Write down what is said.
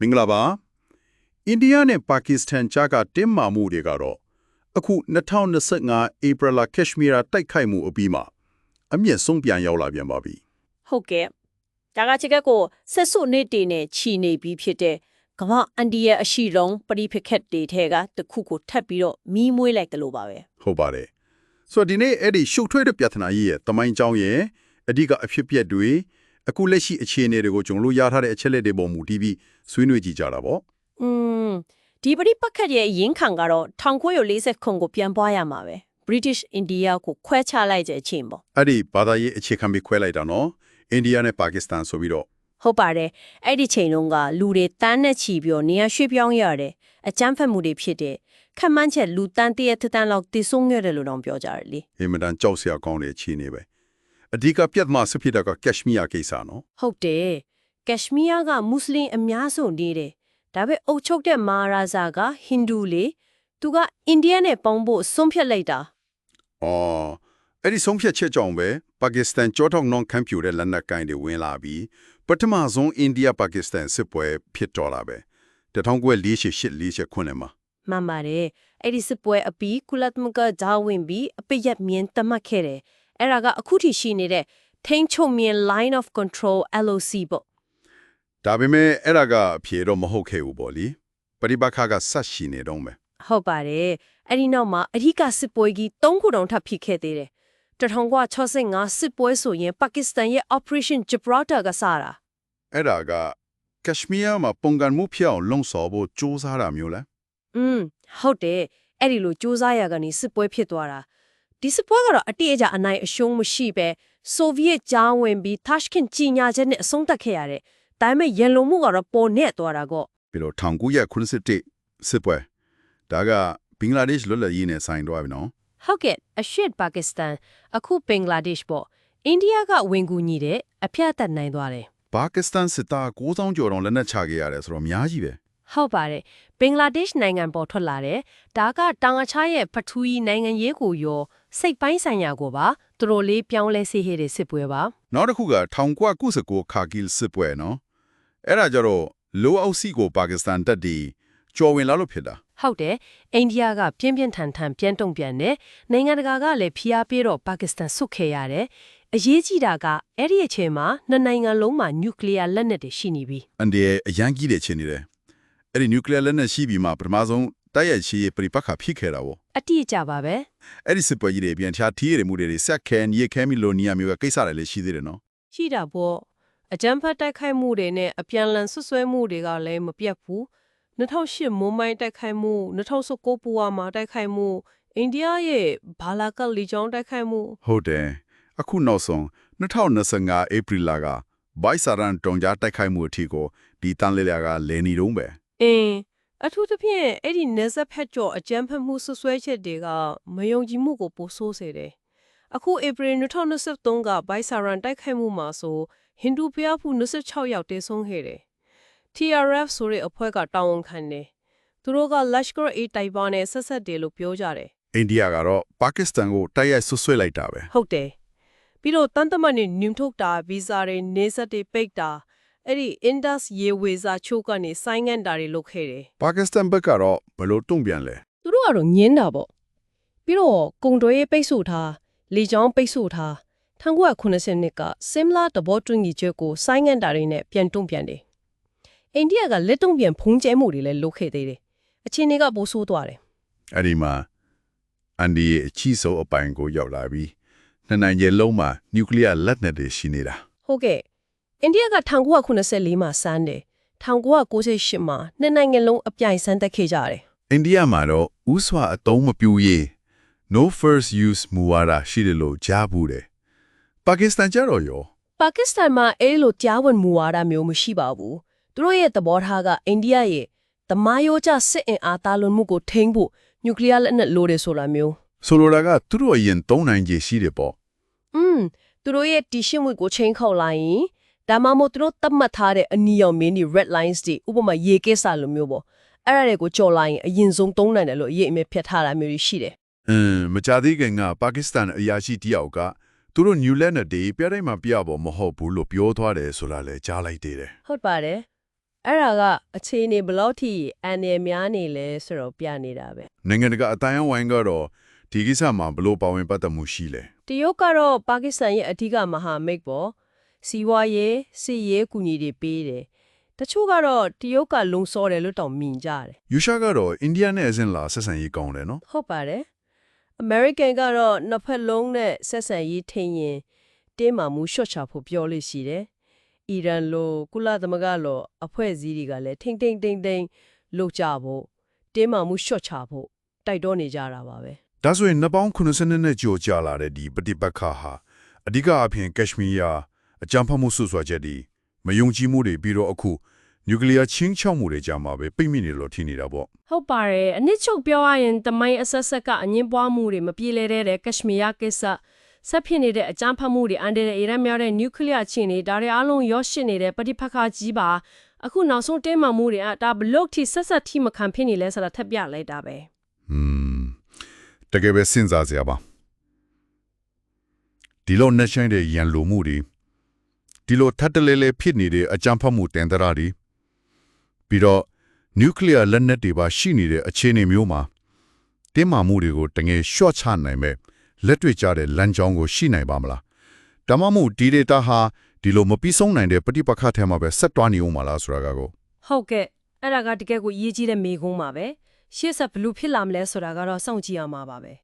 မင်္ဂလာပါအိန္ဒိယနဲ့ပါကစ္စတန်ကြားကတင်းမာမှုတွေကတော့အခု2025ဧပြီလကက်ရှမီယာတိုက်ခိုက်မှုအပြီးမှာအမျက်ဆုံးပြန်ရောက်လာပြန်ပါပြီဟုတ်ကဲ့ဒါကချက်ကကိုဆက်စုနေတည်နဲ့ခြီနေပြီးဖြစ်တဲ့ကမ္ဘာအန်ဒီရဲ့အရှိတုံးပရိဖိခက်တွေထဲကတစ်ခုကိုထပ်ပြီးတော့မီးမွေးလိုက်တယ်လို့ပါပဲဟုတ်ပါတယ်ဆိုတော့ဒီနေ့အဲ့ဒီရှုပ်ထွေးတဲ့ပြဿနာကြီးရဲ့တမိုင်းကြောင်းရဲ့အဓိကအဖြစ်ပြက်တွေ အခုလက်ရှိအခြေအနေတွေကိုကျွန်တော်တို့ရထားတဲ့အချက်လက်တွေပေါ်မူတည်ပြီးဆွေးနွေးကြည့်ကြတာပေါ့อืมဒီပရိပခက်ရဲ့အရင်ခံကတော့1940ခုကိုပြန်ပွားရမှာပဲ British India ကိုခွဲခြားလိုက်တဲ့အချိန်ပေါ့အဲ့ဒီဘာသာရေးအခြေခံပြီးခွဲလိုက်တာနော်အိန္ဒိယနဲ့ပါကစ္စတန်ဆိုပြီးတော့ဟုတ်ပါတယ်အဲ့ဒီချိန်တုန်းကလူတွေတန်းနဲ့ချီပြီးတော့နေရာရွှေ့ပြောင်းရတယ်အကြမ်းဖက်မှုတွေဖြစ်တဲ့ခက်မှန်းချက်လူတန်းတရက်တစ်တန်းလောက်တည်ဆုံးရတယ်လို့တော့ပြောကြတယ်လေအင်မတန်ကြောက်စရာကောင်းတဲ့အခြေအနေပဲ အဓိကပြဿနာဆဖြစ်တာကကက်ရှမီယာကိစ္စနော်ဟုတ်တယ်ကက်ရှမီးယားကမွတ်စလင်အများဆုံးနေတယ်ဒါပေမဲ့အုပ်ချုပ်တဲ့မာရာဇာကဟိန္ဒူလေသူကအိန္ဒိယနဲ့ပေါင်းဖို့ဆုံးဖြတ်လိုက်တာအော်အဲ့ဒီဆုံးဖြတ်ချက်ကြောင့်ပဲပါကစ္စတန်ကြောထောက်နှောင်းခံပြူတဲ့လက်နက်ကိုင်တွေဝင်လာပြီးပထမဆုံးအိန္ဒိယပါကစ္စတန်စစ်ပွဲဖြစ်တော်လာပဲ1948ခုနှစ်မှာမှန်ပါတယ်အဲ့ဒီစစ်ပွဲအပြီးကုလသမဂ္ဂဂျာဝင်ပြီးအပိယက်မြင်တတ်မှတ်ခဲ့တယ် အဲ့ဒါကအခုထိရှိနေတဲ့ထိန်းချုပ်မြင် line of control LOC ပေါ့ ဒါပေမဲ့အဲ့ဒါကအဖြေတော့မဟုတ်ခဲ့ဘူးပေါ့လीပရိပခါကဆက်ရှိနေတော့မယ် ဟုတ်ပါတယ်အဲ့ဒီနောက်မှာအဓိကစစ်ပွဲကြီး၃ခုတောင်ထပ်ဖြစ်ခဲ့သေးတယ်1965စစ်ပွဲဆိုရင်ပါကစ္စတန်ရဲ့ Operation Gibraltar ကစတာ အဲ့ဒါကကက်ရှမီယာမှာပုံကန်မှုဖျောက်လုံဆော်ဖို့စ조사တာမျိုးလဲ อืมဟုတ်တယ်အဲ့ဒီလိုစူးစမ်းရကနေစစ်ပွဲဖြစ်သွားတာ ဒီစစ်ပွဲကတော့အတိအကျအနိုင်အရှုံးမရှိပဲဆိုဗီယက်ကြားဝင်ပြီး Tashkent ကြီးညာချက်နဲ့အဆုံးသတ်ခဲ့ရတယ်ဒါပေမဲ့ရန်လုံမှုကတော့ပေါ်နေသွားတာကောပြီးတော့1991စစ်ပွဲဒါကဘင်္ဂလားဒေ့ရှ်လွတ်လပ်ရေးနဲ့ဆိုင်တော့ပြီနော်ဟုတ်ကဲ့အရှေ့ပါကစ္စတန်အခုဘင်္ဂလားဒေ့ရှ်ပေါ့အိန္ဒိယကဝင်ကူညီတဲ့အဖျက်အသက်နိုင်သွားတယ်ပါကစ္စတန်စစ်သား9000ကျော်တော့လက်နက်ချခဲ့ရတယ်ဆိုတော့အများကြီးပဲ ဟုတ်ပါတယ်ဘင်္ဂလားဒေ့ရှ်နိုင်ငံပေါ်ထွက်လာတယ်ဒါကတောင်အချားရဲ့ပထူကြီးနိုင်ငံရေးကိုရောစိတ်ပိုင်းဆိုင်ရာကိုပါသူတို့လေးပြောင်းလဲစေခဲ့တဲ့စစ်ပွဲပါနောက်တစ်ခုက1999ခါကီလ်စစ်ပွဲနော်အဲ့ဒါကြတော့လိုအောက်စီကိုပါကစ္စတန်တပ်တွေကျော်ဝင်လာလို့ဖြစ်တာဟုတ်တယ်အိန္ဒိယကပြင်းပြင်းထန်ထန်ပြန်တုံပြန်တယ်နိုင်ငံတကာကလည်းဖိအားပေးတော့ပါကစ္စတန်ဆုတ်ခဲ့ရတယ်အရေးကြီးတာကအဲ့ဒီအချိန်မှာနှစ်နိုင်ငံလုံးမှာနျူကလ িয়ার လက်နက်တွေရှိနေပြီအန်ဒီရဲ့အရန်ကြီးတဲ့ချင်းနေတယ် အဲ့ဒီနျူကလ িয়ার လက်နက်ရှိပြီးမှပထမဆုံးတိုက်ရိုက်ရှိရေးပြိပခါဖြစ်ခဲ့တာပေါ့အတိအကျပါပဲအဲ့ဒီစစ်ပွဲကြီးတွေပြန်ချာထီးရမှုတွေဆက်ခဲနီးခဲမီလိုနီယာမျိုးကကိစ္စတွေလည်းရှိသေးတယ်နော်ရှိတာပေါ့အကြမ်းဖက်တိုက်ခိုက်မှုတွေနဲ့အပြန်အလှန်ဆွဆွဲမှုတွေကလည်းမပြတ်ဘူး2008မွန်မိုင်းတိုက်ခိုက်မှု2019ပူဝါမှာတိုက်ခိုက်မှုအိန္ဒိယရဲ့ဘာလာကလီကျောင်းတိုက်ခိုက်မှုဟုတ်တယ်အခုနောက်ဆုံး2025ဧပြီလကဘိုက်ဆာရန်တုံကြားတိုက်ခိုက်မှုအထိကိုဒီတန်လေးလျာကလဲနေတော့ပဲ အင်းအထူးသဖြင့်အဲ့ဒီနေဆက်ဖက်ကျော်အကြမ်းဖက်မှုဆွဆွဲချက်တွေကမယုံကြည်မှုကိုပိုဆိုးစေတယ်အခုဧပြီ2023ကဘိုက်ဆာရန်တိုက်ခိုက်မှုမှာဆိုဟိန္ဒူဘုရားဖူ26ယောက်တေဆုံးခဲ့တယ် TRF ဆိုတဲ့အဖွဲ့ကတာဝန်ခံတယ်သူတို့က Lashkar-e Taiwan နဲ့ဆက်ဆက်တယ်လို့ပြောကြတယ်အိန္ဒိယကတော့ပါကစ္စတန်ကိုတိုက်ရိုက်ဆွဆွဲလိုက်တာပဲဟုတ်တယ်ပြီးတော့တန်တမတ်နဲ့ညွန်ထုတ်တာဗီဇာတွေနေဆက်တွေပိတ်တာ အဲ့ဒီ Indus ရေဝေစာချိုးကနေဆိုင်းငံ့တာတွေလုပ်ခဲ့တယ်ပါကစ္စတန်ဘက်ကတော့ဘယ်လိုတုံ့ပြန်လဲသူတို့ကတော့ညင်းတာပေါ့ပြီးတော့ကုံတွဲပိတ်ဆို့ထားလေချောင်းပိတ်ဆို့ထား1990နှစ်က Simla တဘောတွင်းကြီးချက်ကိုဆိုင်းငံ့တာတွေနဲ့ပြန်တုံ့ပြန်တယ်အိန္ဒိယကလက်တုံ့ပြန်ဖုံးကျဲမှုတွေလည်းလုပ်ခဲ့သေးတယ်အချင်းတွေကပိုဆိုးသွားတယ်အဲ့ဒီမှာအန်ဒီရဲ့အချီဆုံးအပိုင်ကိုရောက်လာပြီးနှစ်နိုင်ငံလုံးမှာနျူကလ িয়ার လက်နက်တွေရှိနေတာဟုတ်ကဲ့ အိန္ဒိယက1984မှာစမ်းတယ်1998မှာနှစ်နိုင်ငံလုံးအပြိုင်စမ်းတက်ခဲ့ကြတယ် အိန္ဒိယမှာတော့ဥစွာအသုံးမပြုရေး no first use မူဝါဒရှိတယ်လို့ကြားဘူးတယ်ပါကစ္စတန်ကျတော့ရော ပါကစ္စတန်မှာအဲလိုကြားဝင်မူဝါဒမျိုးမရှိပါဘူးသူတို့ရဲ့သဘောထားကအိန္ဒိယရဲ့သမားယောကျစစ်အင်အားတာလွန်မှုကိုထိန်းဖို့နျူကလ িয়ার လက်နက်လိုတယ်ဆိုတာမျိုး ဆိုလိုတာကသူတို့အရင်သုံးနိုင်ခြေရှိတယ်ပေါ့ อืมသူတို့ရဲ့တီရှင်းမှုကိုချိန်ခေါက်လိုက်ရင် ဒါမှမဟုတ်သူတို့သတ်မှတ်ထားတဲ့အနီရောင်မင်းဒီ red lines တွေဥပမာရေကိစ္စလိုမျိုးပေါ့အဲ့ဒါတွေကိုကြော်လိုက်ရင်အရင်ဆုံးသုံးနိုင်တယ်လို့အရေးအမြစ်ဖြတ်ထားတာမျိုးတွေရှိတယ်အင်းမကြသေးခင်ကပါကစ္စတန်အရာရှိတယောက်ကသူတို့ new land တွေပြတိုင်းမှာပြဖို့မဟုတ်ဘူးလို့ပြောသွားတယ်ဆိုတာလည်းကြားလိုက်သေးတယ်ဟုတ်ပါတယ်အဲ့ဒါကအခြေအနေဘယ်လောက်ထိအန်ရများနေလဲဆိုတော့ပြနေတာပဲနိုင်ငံတကာအတိုင်းအဝိုင်းကတော့ဒီကိစ္စမှာဘလို့ပါဝင်ပတ်သက်မှုရှိလဲတရုတ်ကတော့ပါကစ္စတန်ရဲ့အဓိကမဟာမိတ်ပေါ့ စီးပွားရေးစစ်ရေးကူညီတွေပေးတယ်တချို့ကတော့တရုတ်ကလုံစောတယ်လို့တောင်မြင်ကြတယ်ယူရှာကတော့အိန္ဒိယနဲ့အစင်လာဆက်ဆံရေးကောင်းတယ်နော်ဟုတ်ပါတယ်အမေရိကန်ကတော့နှစ်ဖက်လုံးနဲ့ဆက်ဆံရေးထိန်ရင် တင်းမာမှုရှော့ချဖို့ပြောလို့ရှိတယ်အီရန်လိုကုလသမဂ္ဂလိုအဖွဲ့အစည်းတွေကလည်းထိမ့်ထိမ့်ထိမ့်ထိမ့်လုပ်ကြဖို့တင်းမာမှုရှော့ချဖို့တိုက်တွန်းနေကြတာပါပဲဒါဆိုရင်နှစ်ပေါင်း90နှစ်ကျော်ကြာလာတဲ့ဒီပฏิပတ်ခါဟာအဓိကအဖြစ်ကက်ရှမီးယား အကြမ်းဖက်မှုဆွဆွချက်ဒီမယုံကြည်မှုတွေပြီးတော့အခုနျူကလ িয়ার ချင်းချောက်မှုတွေကြာမှာပဲပိတ်မိနေလို့ထင်နေတာပေါ့ ဟုတ်ပါတယ်အနစ်ချုပ်ပြောရရင်တမိုင်းအဆက်ဆက်ကအငင်းပွားမှုတွေမပြေလည်တဲ့ကက်ရှမီးယားကိစ္စဆက်ဖြစ်နေတဲ့အကြမ်းဖက်မှုတွေအန်တဲ့အေရန်မြောက်တဲ့နျူကလ িয়ার ချင်းတွေဒါတွေအားလုံးရောရှိနေတဲ့ပဋိပက္ခကြီးပါအခုနောက်ဆုံးတင်းမာမှုတွေကဒါဘလို့ထိဆက်ဆက်ထိမခံဖြစ်နေလဲဆိုတာထပ်ပြလိုက်တာပဲ ဟွန်းတကယ်ပဲစဉ်းစားစရာပါဒီလိုနှဆိုင်တဲ့ရန်လိုမှုတွေ ဒီလိုထပ်တလဲလဲဖြစ်နေတဲ့အကြမ်းဖက်မှုတန်တရာတွေပြီးတော့နျူကလ িয়ার လက်နက်တွေပါရှိနေတဲ့အခြေအနေမျိုးမှာတင်းမာမှုတွေကိုတငယ်ရှော့ချနိုင်မဲ့လက်တွေ့ကျတဲ့လမ်းကြောင်းကိုရှိနိုင်ပါမလားဒါမှမဟုတ်ဒီ data ဟာဒီလိုမပြီးဆုံးနိုင်တဲ့ပဋိပက္ခထဲမှာပဲဆက်တွားနေအောင်မလားဆိုတာကိုဟုတ်ကဲ့အဲ့ဒါကတကယ်ကိုအရေးကြီးတဲ့မေးခွန်းပါပဲရှေ့ဆက်ဘလို့ဖြစ်လာမလဲဆိုတာကတော့စောင့်ကြည့်ရမှာပါပဲ